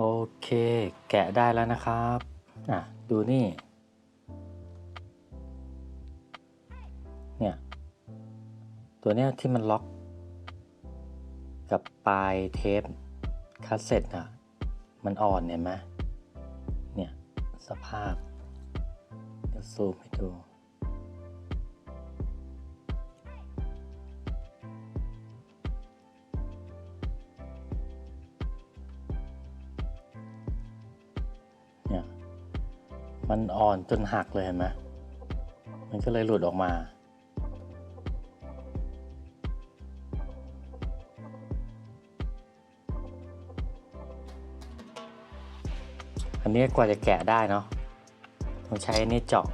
โอเค แกะได้แล้วนะครับ อะ ดูนี่ เนี่ย ตัวเนี้ยที่มันล็อก กับปลายเทปคัสเซ็ตอะ มันอ่อนเห็นไหมเนี่ย สภาพ เดี๋ยวซูมให้ดู มันอ่อนจนหักเลยเห็นไหมมันก็เลยหลุดออกมาอันนี้กว่าจะแกะได้เนาะต้องใช้อันนี้เจาะ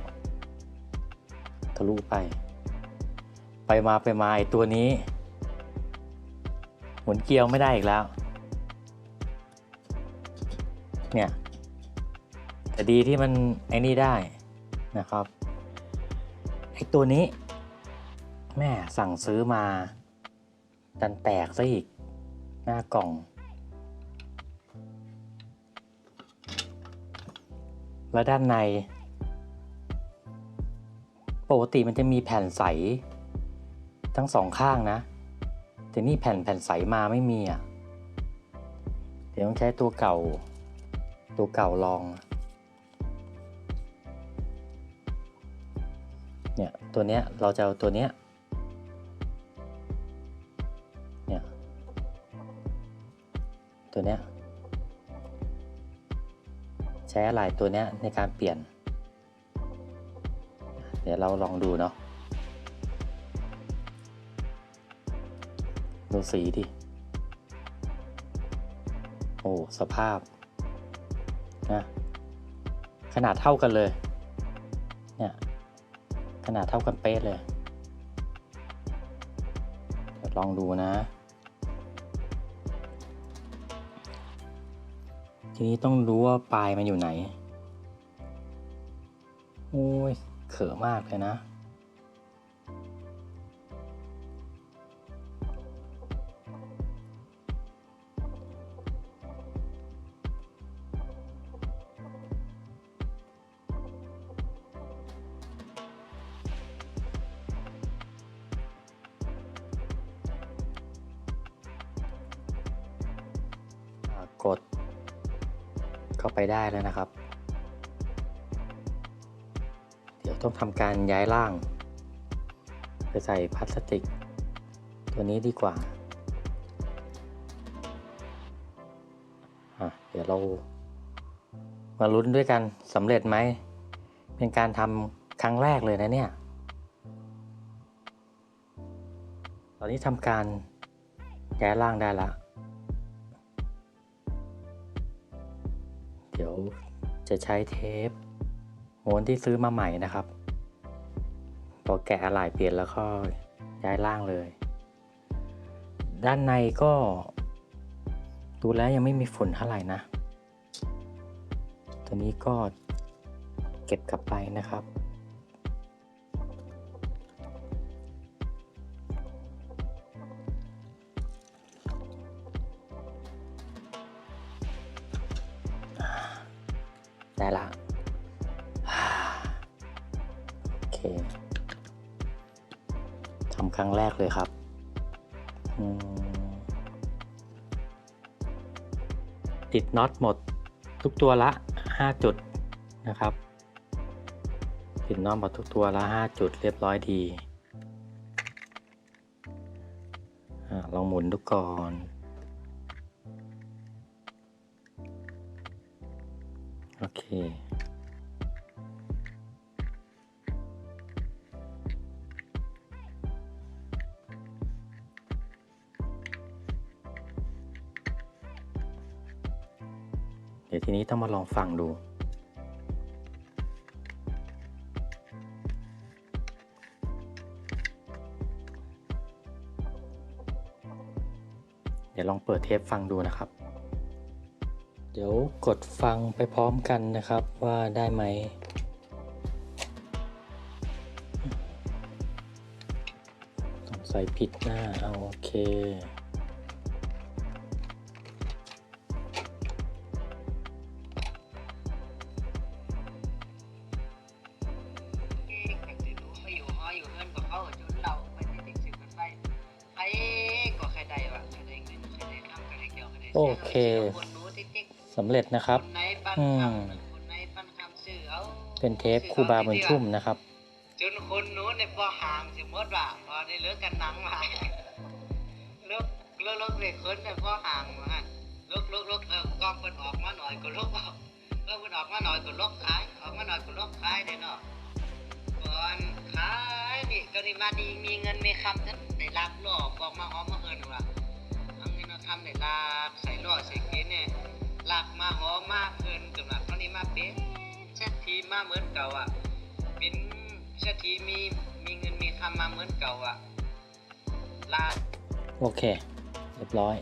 ทะลุไป ไปมาไปมาไอตัวนี้ หมุนเกลียวไม่ได้อีกแล้ว เนี่ย แต่ดีที่มันไอ้นี่ได้นะครับไอ้ตัวนี้ แม่สั่งซื้อมา ดันแตกซะอีก หน้ากล่อง แล้วด้านใน ปกติมันจะมีแผ่นใส ทั้งสองข้างนะ แต่นี่แผ่นแผ่นใสมาไม่มีอะ เดี๋ยวต้องใช้ตัวเก่า ตัวเก่าลอง ตัวเนี้ยเราจะเอาตัวเนี้ยเนี่ยตัวเนี้ยใช้อะไรตัวเนี้ยในการเปลี่ยน เดี๋ยวเราลองดูเนาะดูสีดิโอ้สภาพนะขนาดเท่ากันเลยเนี่ย ขนาดเท่ากันเป๊ะเลยลองดูนะ ทีนี้ต้องรู้ว่าปลายมันอยู่ไหน โอ้ย เขอะมากเลยนะ กดเข้าไปได้แล้วนะครับ เดี๋ยวต้องทำการย้ายร่าง ไปใส่พลาสติก ตัวนี้ดีกว่า เดี๋ยวเรามาลุ้นด้วยกันสำเร็จไหม เป็นการทำครั้งแรกเลยนะเนี่ย ตอนนี้ทำการย้ายร่างได้แล้ว เดี๋ยวจะใช้เทปม้วนที่ซื้อมาใหม่นะครับพอแกะอะไหล่เปลี่ยนแล้วก็ย้ายล่างเลย ด้านในก็ ดูแล้วยังไม่มีฝุ่นเท่าไหร่นะ ตัวนี้ก็เก็บกลับไปนะครับ ได้ละโอเคทำครั้งแรกเลยครับติดน็อตหมดทุกตัวละ 5 จุดนะครับ ติดน็อตหมดทุกตัวละ 5 จุดเรียบร้อยดีอาลองหมุนดูก่อน โอเค เดี๋ยวทีนี้ต้องมาลองฟังดูเดี๋ยวลองเปิดเทปฟังดูนะครับ เดี๋ยวกดฟังไปพร้อมกันนะครับว่าได้ไหมต้องใส่ผิดหน้าเอาโอเคโอเค สำเร็จนะครับ อืม เป็นเทปครูบาบุญชุ่มนะครับ จนคนนู้นในพอห่างสมมติว่าพอได้เลิกกันหนังมาเลิกเลิกเลิกเด็กคนเนี่ยพอห่างมาเลิกเลิกเลิกเออกล้องเพิ่นออกมาหน่อยก็ลบออกเลิกเพิ่นออกมาหน่อยก็ลบขายออกมาหน่อยก็ลบขายได้เนาะก่อนขายนี่ก็นี่มาดีมีเงินมีคำนั้นได้รับล่อบอกมาหอมมาเอิญว่าเอาเงินเอาคำได้ลากใส่ล่อใส่เกณฑ์เนี่ย ลักมาหอมมาเอิญกำลับตอนนี้มาเป็นเช็ดทีมาเหมือนเก่าอะ เป็นเศรษฐีมีมีเงินมีคำมาเหมือนเก่าอะลาโอเค เรียบร้อย